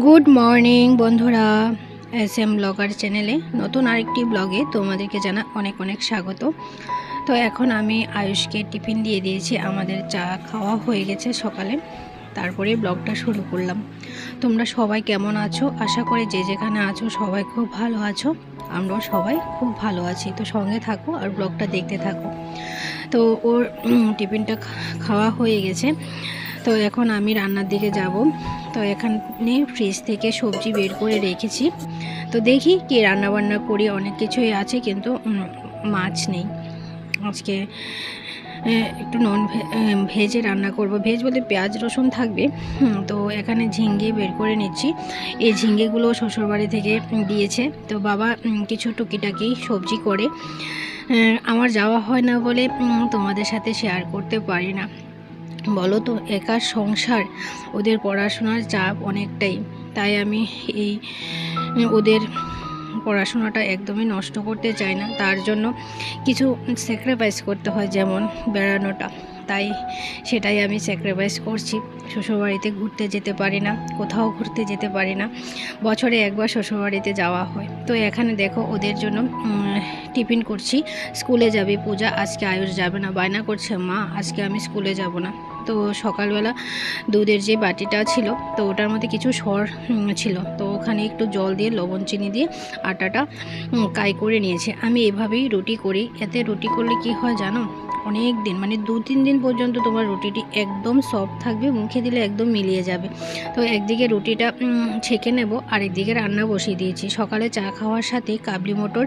Good morning বন্ধুরা। S M blogger চ্যানেলে নতুন আরেকটি ব্লগে তোমাদেরকে জানা অনেক অনেক স্বাগত। তো এখন আমি আয়ুষকে টিফিন দিয়ে দিয়েছি, আমাদের চা খাওয়া হয়ে গেছে সকালে। তারপরে ব্লগটা শুরু করলাম। তোমরা সবাই কেমন আছো? আশা করি যে যেখানে আছো সবাই খুব ভালো আছো। আমরাও সবাই খুব ভালো আছি। তো সঙ্গে থাকো আর ব্লগটা দেখতে থাকো। তো ওর টিফিনটা খাওয়া হয়ে গেছে। তো এখন আমি রান্নার দিকে যাব। তো এখানে ফ্রিজ থেকে সবজি বের করে রেখেছি। তো দেখি কি রান্না বান্না করি, অনেক কিছুই আছে কিন্তু মাছ নেই। আজকে একটু নন ভেজে রান্না করব। ভেজ বলতে পেঁয়াজ, রসুন থাকবে। তো এখানে ঝিঙ্গে বের করে নিচ্ছি। এই ঝিঙ্গেগুলো শ্বশুরবাড়ি থেকে দিয়েছে। তো বাবা কিছু টুকিটাকি সবজি করে। আমার যাওয়া হয় না বলে তোমাদের সাথে শেয়ার করতে পারি না। বলো তো একা সংসার, ওদের পড়াশোনার চাপ অনেকটাই। তাই আমি এই, ওদের পড়াশোনাটা একদমই নষ্ট করতে চাই না। তার জন্য কিছু স্যাক্রিফাইস করতে হয় যেমন বেড়ানোটা। তাই সেটাই আমি স্যাক্রিফাইস করছি। শ্বশুরবাড়িতে ঘুরতে যেতে পারি না, কোথাও ঘুরতে যেতে পারি না। বছরে একবার শ্বশুরবাড়িতে যাওয়া হয়। তো এখানে দেখো, ওদের জন্য টিফিন করছি। স্কুলে যাবে পূজা, আজকে আয়ুষ যাবে না, বায়না করছে মা, আজকে আমি স্কুলে যাব না। তো সকালবেলা দুধের যে বাটিটা ছিল, তো ওটার মধ্যে কিছু সর ছিল। তো ওখানে একটু জল দিয়ে, লবণ, চিনি দিয়ে আটাটা কাই করে নিয়েছে। আমি এভাবেই রুটি করি। এতে রুটি করলে কি হয় জানো? অনেক দিন মানে দু তিন দিন পর্যন্ত তোমার রুটিটি একদম সফট থাকবে, মুখে দিলে একদম মিলিয়ে যাবে। তো একদিকে রুটিটা ছেঁকে নেব আর একদিকে রান্না বসিয়ে দিয়েছি। সকালে চা খাওয়ার সাথে কাবলি মটর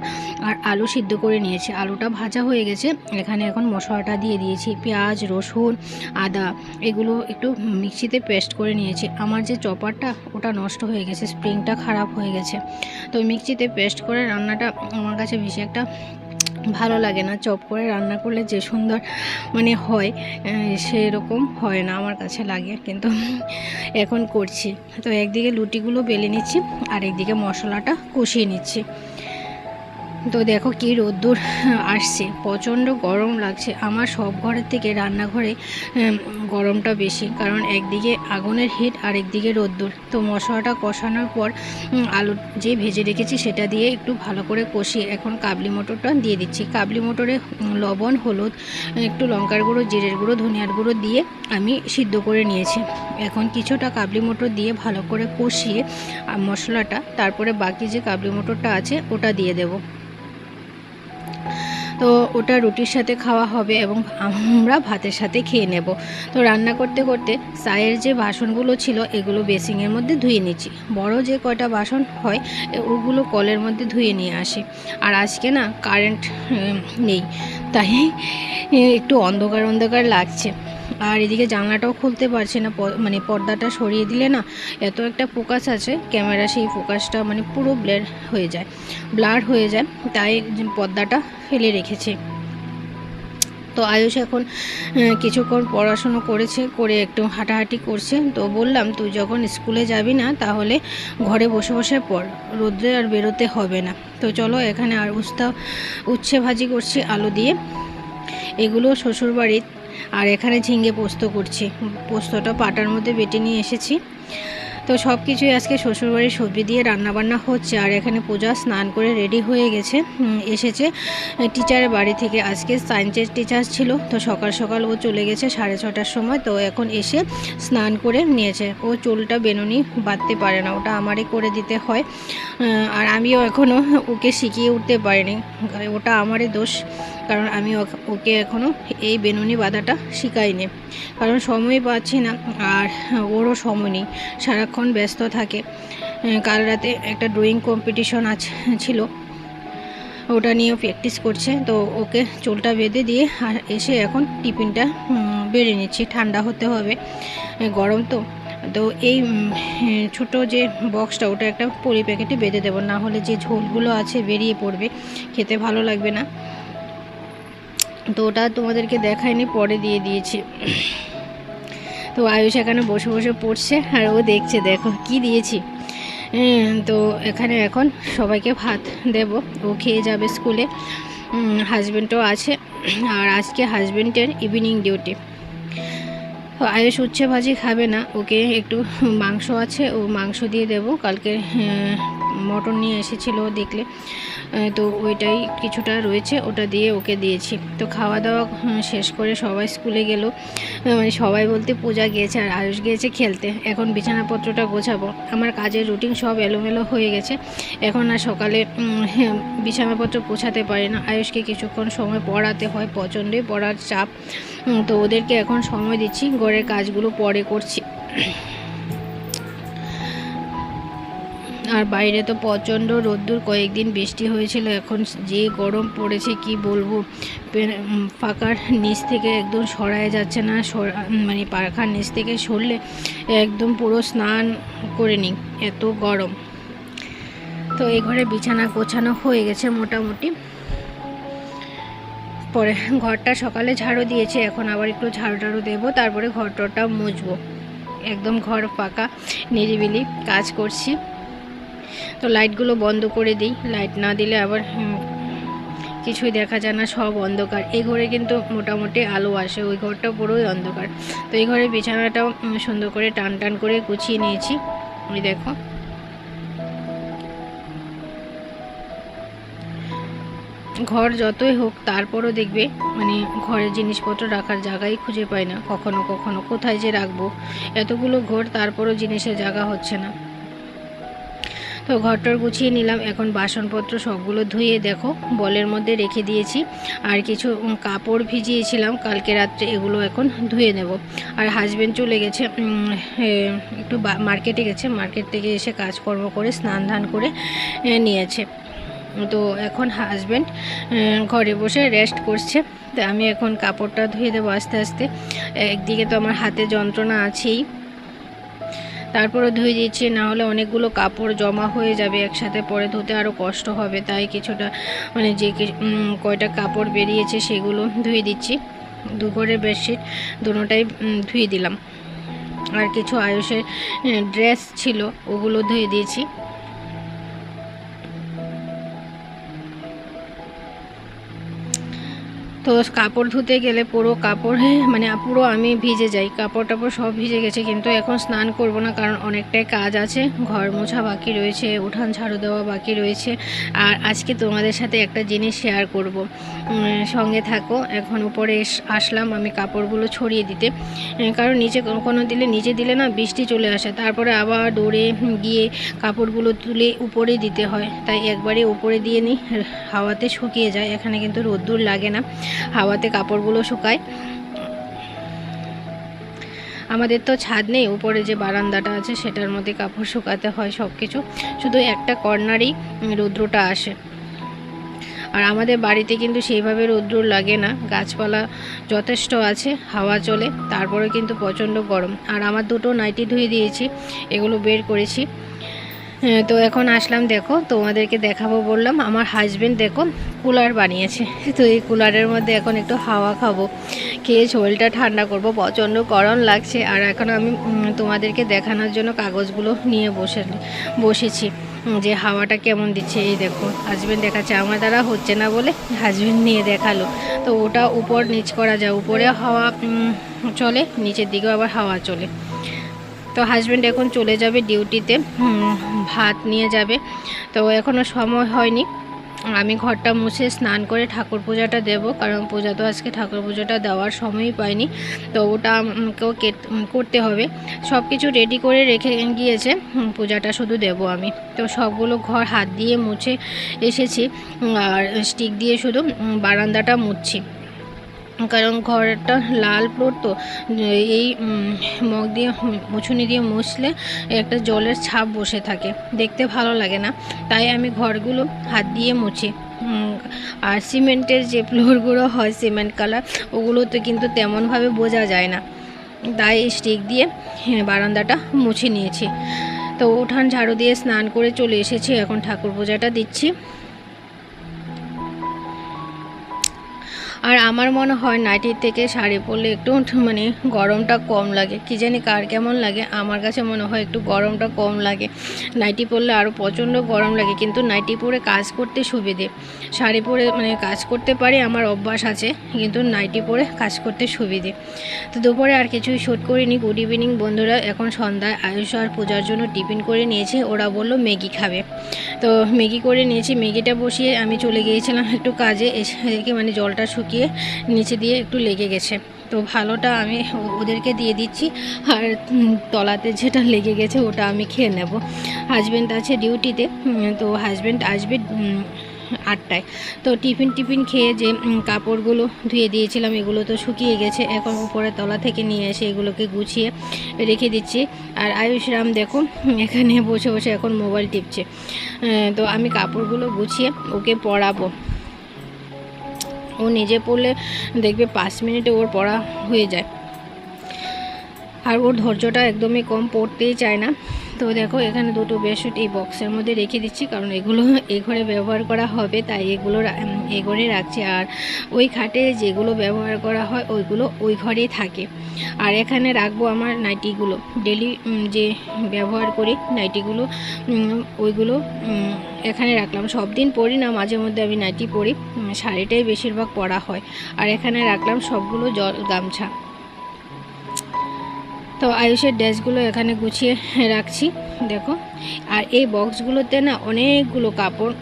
আর আলু সিদ্ধ করে নিয়েছি। আলুটা ভাজা হয়ে গেছে, এখানে এখন মশলাটা দিয়ে দিয়েছি। পেঁয়াজ, রসুন, আদা, এগুলো একটু মিক্সিতে পেস্ট করে নিয়েছি। আমার যে চপারটা, ওটা নষ্ট হয়ে গেছে, স্প্রিংটা খারাপ হয়ে গেছে। তো মিক্সিতে পেস্ট করে রান্নাটা আমার কাছে বেশি একটা ভালো লাগে না। চপ করে রান্না করলে যে সুন্দর মানে হয় সেরকম হয় না আমার কাছে লাগে। কিন্তু এখন করছি। তো একদিকে লুটিগুলো বেলে নিচ্ছি আর একদিকে মশলাটা কষিয়ে নিচ্ছি। তো দেখো কি রোদ্দুর আসছে, প্রচণ্ড গরম লাগছে। আমার সব ঘরের থেকে রান্নাঘরে গরমটা বেশি, কারণ একদিকে আগুনের হিট আর একদিকে রোদ্দুর। তো মশলাটা কষানোর পর আলু যে ভেজে রেখেছি সেটা দিয়ে একটু ভালো করে কষিয়ে এখন কাবলি মটরটা দিয়ে দিচ্ছি। কাবলি মটরে লবণ, হলুদ, একটু লঙ্কার গুঁড়ো, জিরের গুঁড়ো, ধনিয়ার গুঁড়ো দিয়ে আমি সিদ্ধ করে নিয়েছি। এখন কিছুটা কাবলি মটর দিয়ে ভালো করে কষিয়ে মশলাটা, তারপরে বাকি যে কাবলি মটরটা আছে, ওটা দিয়ে দেবো। তো ওটা রুটির সাথে খাওয়া হবে এবং আমরা ভাতের সাথে খেয়ে নেব। তো রান্না করতে করতে চায়ের যে বাসনগুলো ছিল, এগুলো বেসিংয়ের মধ্যে ধুয়ে নিচ্ছি। বড় যে কয়টা বাসন হয় ওগুলো কলের মধ্যে ধুয়ে নিয়ে আসি। আর আজকে না কারেন্ট নেই। তাই একটু অন্ধকার অন্ধকার লাগছে। আর এদিকে জানলাটাও খুলতে পারছি না মানে পর্দাটা সরিয়ে দিলে না এত একটা ফোকাস আছে, ক্যামেরা সেই ফোকাসটা মানে পুরো ব্লের হয়ে যায়, ব্লার হয়ে যায়, তাই পর্দাটা ফেলে রেখেছে। তো আয়ুষ এখন কিছুক্ষণ পড়াশুনো করেছে, করে একটু হাঁটাহাঁটি করছে, তো বললাম, তুই যখন স্কুলে যাবি না, তাহলে ঘরে বসে বসে পড় রোদ্রে আর বেরোতে হবে না। তো চলো এখানে আর উস্তা, উচ্ছে ভাজি করছি আলু দিয়ে। এগুলো শ্বশুরবাড়ির আর এখানে ঝিঙ্গে পোস্ত করছি। পোস্তটা পাটার মধ্যে বেটে নিয়ে এসেছি। তো সব কিছুই আজকে শ্বশুরবাড়ির সবজি দিয়ে রান্নাবান্না হচ্ছে আর এখানে পূজা স্নান করে রেডি হয়ে গেছে এসেছে। টিচারের বাড়ি থেকে আজকে সায়েন্সের টিচার ছিল, তো সকাল সকাল ও চলে গেছে সাড়ে ছটার সময়, তো এখন এসে স্নান করে নিয়েছে। ও চুলটা বেনুনি বাঁধতে পারে না, ওটা আমারই করে দিতে হয়। আর আমিও এখনও ওকে শিখিয়ে উঠতে পারিনি, ওটা আমারই দোষ। কারণ আমি ওকে- এখনও এই বেনুনি বাঁধাটা শিখাইনি। কারণ সময় পাচ্ছি না, আর ওরও সময় নেই। সারাক্ষণ ব্যস্ত থাকে। কাল রাতে একটা ড্রয়িং কম্পিটিশন আছে, ছিল। ওটা নিয়েও প্র্যাকটিস করছে। তো ওকে চুলটা বেঁধে দিয়ে আর এসে এখন টিফিনটা বেড়ে নিচ্ছি। ঠান্ডা হতে হবে। গরম তো। তো এই ছোট যে বক্সটা ওটা একটা পলি প্যাকেটে বেঁধে দেবো। না হলে যে ঝোলগুলো আছে বেরিয়ে পড়বে। খেতে ভালো লাগবে না। তো ওটা তোমাদেরকে দেখায়নি, পরে দিয়ে দিয়েছি। তো আয়ুষ এখানে বসে বসে পড়ছে, আর ও দেখছে, দেখো কি দিয়েছি। তো এখানে এখন সবাইকে ভাত দেব, ও খেয়ে যাবে স্কুলে। হাজব্যান্ডও আছে, আর আজকে হাজব্যান্ডের ইভিনিং ডিউটি আয়ুষ উচ্ছে ভাজি খাবে না। ওকে একটু মাংস আছে, ও মাংস দিয়ে দেবো। কালকে মটন নিয়ে এসেছিল দেখলে। তো ওইটাই কিছুটা রয়েছে, ওটা দিয়ে ওকে দিয়েছি। তো খাওয়া দাওয়া শেষ করে সবাই স্কুলে গেল। মানে সবাই বলতে পূজা গিয়েছে আর আয়ুষ গিয়েছে খেলতে। এখন বিছানাপত্রটা গোছাবো। আমার কাজের রুটিন সব এলোমেলো হয়ে গেছে। এখন আর সকালে বিছানাপত্র পোছাতে পারি না। আয়ুষকে কিছুক্ষণ সময় পড়াতে হয়, প্রচণ্ডই পড়ার চাপ। তো ওদেরকে এখন সময় দিচ্ছি। ঘরের কাজগুলো পরে করছি। আর বাইরে তো প্রচণ্ড রোদ্দুর, কয়েকদিন বৃষ্টি হয়েছিল, এখন যে গরম পড়েছে কি বলব? পাখার নিচ থেকে একদম সরায় যাচ্ছে না মানে পাখার নিচ থেকে সরলে একদম পুরো স্নান করে নিই, এত গরম। তো এই ঘরে বিছানা গোছানো হয়ে গেছে মোটামুটি। পরে ঘরটা সকালে ঝাড়ু দিয়েছি, এখন আবার একটু ঝাড়ু টাড়ু দেবো, তারপরে ঘর ঘরটা মুছবো। একদম ঘর ফাঁকা, নিরিবিলি কাজ করছি। তো লাইটগুলো বন্ধ করে দিই, লাইট না দিলে আবার কিছুই দেখা যায় না, সব অন্ধকার। এই ঘরে কিন্তু মোটামুটি আলো আসে, ওই ঘরটা পুরোই অন্ধকার। তো এই ঘরে বিছানাটাও সুন্দর করে টান টান করে গুছিয়ে নিয়েছি। দেখো। ঘর যতই হোক, তারপরও দেখবে মানে ঘরের জিনিসপত্র রাখার জায়গাই খুঁজে পাই না। কখনো কখনো কোথায় যে রাখব। এতগুলো ঘর, তারপরও জিনিসের জায়গা হচ্ছে না। তো ঘরটর গুছিয়ে নিলাম। এখন বাসনপত্র সবগুলো ধুয়ে দেখো, বলের মধ্যে রেখে দিয়েছি। আর কিছু কাপড় ভিজিয়েছিলাম। কালকে রাত্রে এগুলো এখন ধুয়ে নেব। আর হাজবেন্ড চলে গেছে একটু মার্কেটে গেছে। মার্কেট থেকে এসে কাজকর্ম করে স্নান ধান করে নিয়েছে। তো এখন হাজব্যান্ড ঘরে বসে রেস্ট করছে। তো আমি এখন কাপড়টা ধুয়ে দেবো আস্তে আস্তে। একদিকে তো আমার হাতে যন্ত্রণা আছেই। তারপরে ধুয়ে দিচ্ছি না হলে অনেকগুলো কাপড় জমা হয়ে যাবে একসাথে পরে ধুতে আরও কষ্ট হবে। তাই কিছুটা মানে যে কয়টা কাপড় বেরিয়েছে সেগুলো ধুয়ে দিচ্ছি। দুপুরের বেডশিট দুটোটাই উম, ধুয়ে দিলাম। আর কিছু আয়ুষের ড্রেস ছিল ওগুলো ধুয়ে দিয়েছি। তো কাপড় ধুতে গেলে পুরো কাপড় মানে পুরো আমি ভিজে যাই। কাপড় টাপড় সব ভিজে গেছে, কিন্তু এখন স্নান করব না, কারণ অনেকটাই কাজ আছে। ঘর মোছা বাকি রয়েছে, উঠান ঝাড়ু দেওয়া বাকি রয়েছে। আর আজকে তোমাদের সাথে একটা জিনিস শেয়ার করব। সঙ্গে থাকো, এখন উপরে আসলাম আমি কাপড়গুলো ছড়িয়ে দিতে। কারণ নিচে কোনো দিলে, নিচে দিলে না বৃষ্টি চলে আসে। তারপরে আবার দৌড়ে গিয়ে কাপড়গুলো তুলে উপরে দিতে হয়। তাই একবারে উপরে দিয়ে নিই হাওয়াতে শুকিয়ে যায়। এখানে কিন্তু রোদ্দুর লাগে না। হাওয়াতে কাপড়গুলো শুকায়। আমাদের তো ছাদ নেই, উপরে যে বারান্দাটা আছে সেটার মধ্যে কাপড় শুকাতে হয় সব কিছু শুধু একটা কর্নারই রৌদ্রটা আসে। আর আমাদের বাড়িতে কিন্তু সেইভাবে রৌদ্র লাগে না। গাছপালা যথেষ্ট আছে, হাওয়া চলে তারপরে কিন্তু প্রচণ্ড গরম। আর আমার দুটো নাইটি ধুয়ে দিয়েছি, এগুলো বের করেছি। তো এখন আসলাম, দেখো, তোমাদেরকে দেখাবো, বললাম, আমার হাজবেন্ড দেখো কুলার বানিয়েছে। তো এই কুলারের মধ্যে এখন একটু হাওয়া খাব, খেয়ে শরীরটা ঠান্ডা করব, প্রচণ্ড গরম লাগছে, আর এখন আমি তোমাদেরকে দেখানোর জন্য কাগজগুলো নিয়ে বসে, বসেছি যে হাওয়াটা কেমন দিচ্ছে, এই দেখো হাজবেন্ড দেখাচ্ছে, আমার দ্বারা হচ্ছে না বলে হাজবেন্ড নিয়ে দেখাল, তো ওটা উপর নিচ করা যায়, উপরে হাওয়া চলে, নিচের দিকেও আবার হাওয়া চলে। তো হাজব্যান্ড এখন চলে যাবে ডিউটিতে ভাত নিয়ে যাবে। তো এখনও সময় হয়নি। আমি ঘরটা মুছে স্নান করে ঠাকুর পূজাটা দেব কারণ পূজা তো আজকে ঠাকুর পূজাটা দেওয়ার সময়ই পাইনি। তো ওটা উম, করতে হবে। সব কিছু রেডি করে রেখে গিয়েছে পূজাটা শুধু দেব আমি। তো সবগুলো ঘর হাত দিয়ে মুছে এসেছি আর স্টিক দিয়ে শুধু বারান্দাটা মুছছি কারণ ঘরটা লাল ফ্লোর তো এই মগ দিয়ে মুছুনি দিয়ে মুছলে একটা জলের ছাপ বসে থাকে। দেখতে ভালো লাগে না তাই আমি ঘরগুলো হাত দিয়ে মুছি। আর সিমেন্টের যে ফ্লোরগুলো হয় সিমেন্ট কালার ওগুলোতে কিন্তু তেমনভাবে বোঝা যায় না। তাই স্টিক দিয়ে হ্যাঁ, বারান্দাটা মুছে নিয়েছি। তো উঠান ঝাড়ু দিয়ে স্নান করে চলে এসেছি এখন ঠাকুর পূজাটা দিচ্ছি। আর আমার মনে হয় নাইটির থেকে শাড়ি পরলে একটু মানে গরমটা কম লাগে। কী জানি কার কেমন লাগে, আমার কাছে মনে হয় একটু গরমটা কম লাগে। নাইটি পরলে আরও প্রচণ্ড গরম লাগে, কিন্তু নাইটি পরে কাজ করতে সুবিধে। শাড়ি পরে মানে কাজ করতে পারি, আমার অভ্যাস আছে, কিন্তু নাইটি পরে কাজ করতে সুবিধে। তো দুপুরে আর কিছুই শ্যুট করিনি। গুড ইভিনিং বন্ধুরা, এখন সন্ধ্যায় আয়ুষ আর পূজার জন্য টিফিন করে নিয়েছে, ওরা বলল ম্যাগি খাবে। তো ম্যাগি করে নিয়েছি, ম্যাগিটা বসিয়ে আমি চলে গিয়েছিলাম একটু কাজে, এসে মানে জলটা শুকিয়ে নিচে দিয়ে একটু লেগে গেছে। তো ভালোটা আমি ওদেরকে দিয়ে দিচ্ছি আর তলাতে যেটা লেগে গেছে ওটা আমি খেয়ে নেব। হাজব্যান্ড আছে ডিউটিতে তো হাজব্যান্ড আসবে আটটায়। তো টিফিন টিফিন খেয়ে যে কাপড়গুলো ধুয়ে দিয়েছিলাম এগুলো তো শুকিয়ে গেছে এখন উপরে তলা থেকে নিয়ে এসে এগুলোকে গুছিয়ে রেখে দিচ্ছি। আর আয়ুষরাম দেখো উম, এখানে বসে বসে এখন মোবাইল টিপছে। তো আমি কাপড়গুলো গুছিয়ে ওকে পরাবো। ও নিজে পড়লে দেখবে পাঁচ মিনিটে ওর পড়া হয়ে যায়। আর ওর ধৈর্যটা একদমই কম পড়তেই চায় না। তো দেখো এখানে দুটো বেডশিট এই বক্সের মধ্যে রেখে দিচ্ছি কারণ এগুলো এই ঘরে ব্যবহার করা হবে তাই এগুলো উম, ঘরে রাখছি। আর ওই খাটে যেগুলো ব্যবহার করা হয় ওইগুলো ওই ঘরেই থাকে। আর এখানে রাখব আমার নাইটিগুলো। ডেলি যে ব্যবহার করি নাইটিগুলো ওইগুলো এখানে রাখলাম। সব দিন পরি না মাঝে মধ্যে আমি নাইটি পরি। শাড়িটাই বেশিরভাগ পরা হয়। আর এখানে রাখলাম সবগুলো জল গামছা। তো আয়ুষের ড্রেসগুলো এখানে গুছিয়ে রাখছি, দেখো। আর এই বক্সগুলোতে না অনেকগুলো কাপড়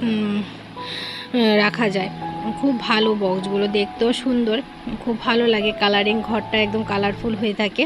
রাখা যায়। খুব ভালো বক্সগুলো, দেখতেও সুন্দর। খুব ভালো লাগে কালারিং ঘরটা একদম কালারফুল হয়ে থাকে।